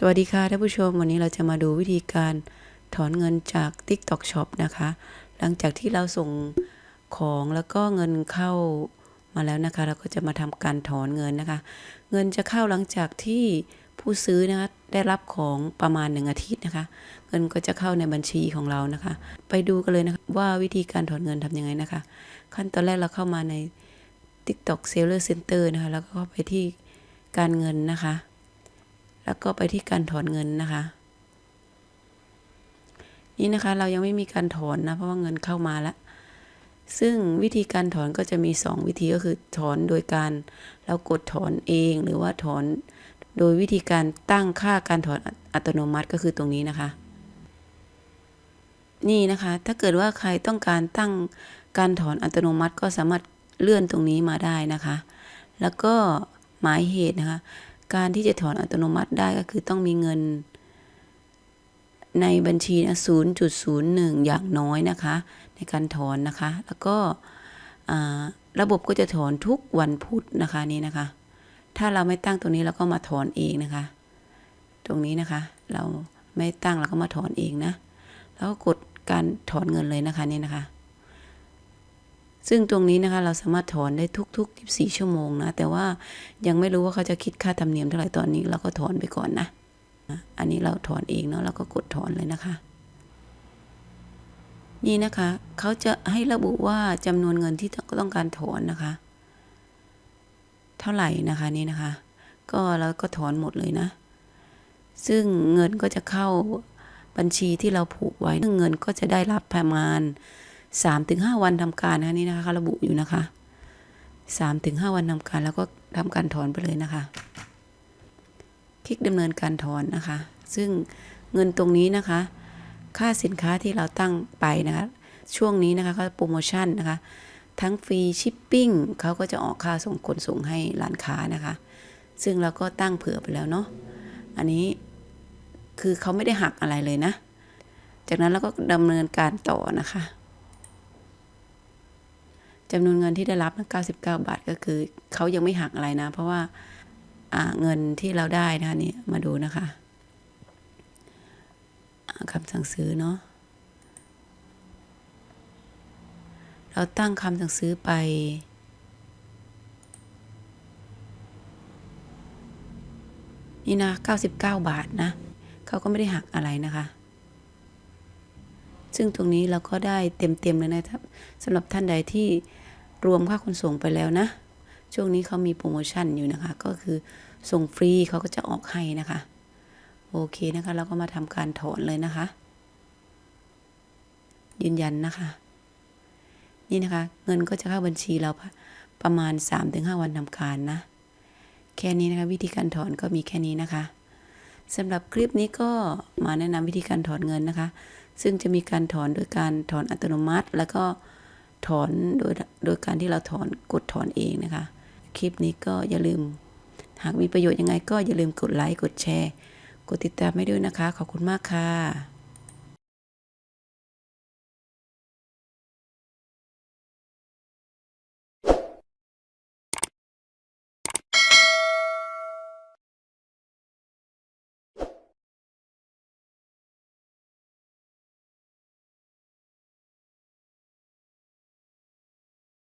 สวัสดีค่ะท่านผู้ชมวันนี้เราจะมาดูวิธีการถอนเงินจาก TikTok Shop นะคะ หลังจากที่เราส่งของแล้วก็เงินเข้ามาแล้วนะคะ เราก็จะมาทำการถอนเงินนะคะ เงินจะเข้าหลังจากที่ผู้ซื้อนะคะได้รับของประมาณหนึ่งอาทิตย์นะคะ เงินก็จะเข้าในบัญชีของเรานะคะ ไปดูกันเลยนะคะว่าวิธีการถอนเงินทำยังไงนะคะ ขั้นตอนแรกเราเข้ามาใน TikTok Seller Center นะคะแล้วก็เข้าไปที่การเงินนะคะ แล้วก็ไปที่การถอนเงินนะคะ นี่นะคะเรายังไม่มีการถอนนะ เพราะว่าเงินเข้ามาแล้ว ซึ่งวิธีการถอนก็จะมี 2 วิธีก็คือถอนโดยการเรากดถอนเองหรือว่าถอนโดยวิธีการตั้งค่าการถอนอัตโนมัติก็คือตรงนี้นะคะ นี่นะคะ ถ้าเกิดว่าใครต้องการตั้งการถอนอัตโนมัติก็สามารถเลื่อนตรงนี้มาได้นะคะ แล้วก็หมายเหตุนะคะ การที่จะถอนอัตโนมัติได้ก็คือต้องมีเงิน ในบัญชีนะ0.01 อย่างน้อยนะคะ ในการถอนนะคะ แล้วก็ระบบก็จะถอนทุกวันพุธนะคะนี่นะคะ ถ้าเราไม่ตั้งตรงนี้เราก็มาถอนเองนะคะ ตรงนี้นะคะ เราไม่ตั้งเราก็มาถอนเองนะ แล้วก็กดการถอนเงินเลยนะคะนี่นะคะ ซึ่งตรงนี้นะคะเราสามารถถอนได้ทุก ๆ 24 ชั่วโมงนะ แต่ว่ายังไม่รู้ว่าเขาจะคิดค่าธรรมเนียมเท่าไหร่ตอนนี้เราก็ถอนไปก่อนนะ อันนี้เราถอนเองเนาะเราก็กดถอนเลยนะคะ นี่นะคะ เขาจะให้ระบุว่าจำนวนเงินที่ต้องการถอนนะคะ เท่าไหร่นะคะนี่นะคะ ก็เราก็ถอนหมดเลยนะ ซึ่งเงินก็จะเข้าบัญชีที่เราผูกไว้ซึ่งเงินก็จะได้รับประมาณ 3-5 วันทำการนะนี่นะคะระบุอยู่นะคะ3-5 วันทำการแล้วก็ทำการถอนไปเลยนะคะ คลิกดำเนินการถอนนะคะ ซึ่งเงินตรงนี้นะคะ ค่าสินค้าที่เราตั้งไปนะคะ ช่วงนี้นะคะเขาโปรโมชั่นนะคะ ทั้งฟรีชิปปิ้งเขาก็จะออกค่าส่งขนส่งให้ร้านค้านะคะ ซึ่งเราก็ตั้งเผื่อไปแล้วเนาะอันนี้คือเขาไม่ได้หักอะไรเลยนะ จากนั้นเราก็ดำเนินการต่อนะคะ จำนวนเงินที่ได้รับนะ99 บาทก็คือเขายังไม่หักอะไรนะ เพราะว่าเงินที่เราได้นะนี่มาดูนะคะคำสั่งซื้อเนาะเราตั้งคำสั่งซื้อไป นี่นะ 99 บาทนะ เขาก็ไม่ได้หักอะไรนะคะ ซึ่งตรงนี้เราก็ได้เต็มๆเลยนะครับสำหรับท่านใดที่รวมค่าขนส่งไปแล้วนะ ช่วงนี้เขามีโปรโมชั่นอยู่นะคะ ก็คือส่งฟรีเขาก็จะออกให้นะคะ โอเคนะคะ เราก็มาทำการถอนเลยนะคะ ยืนยันนะคะ นี่นะคะ เงินก็จะเข้าบัญชีเราประมาณ 3-5 วันทำการนะ แค่นี้นะคะ วิธีการถอนก็มีแค่นี้นะคะสำหรับคลิปนี้ก็มาแนะนำวิธีการถอนเงินนะคะ ซึ่งจะมีการถอนโดยการถอนอัตโนมัติ แล้วก็ถอนโดยโดยการที่เราถอนกดถอนเองนะคะ คลิปนี้ก็อย่าลืม หากมีประโยชน์ยังไงก็อย่าลืมกดไลค์กดแชร์ กดติดตามให้ด้วยนะคะ ขอบคุณมากค่ะ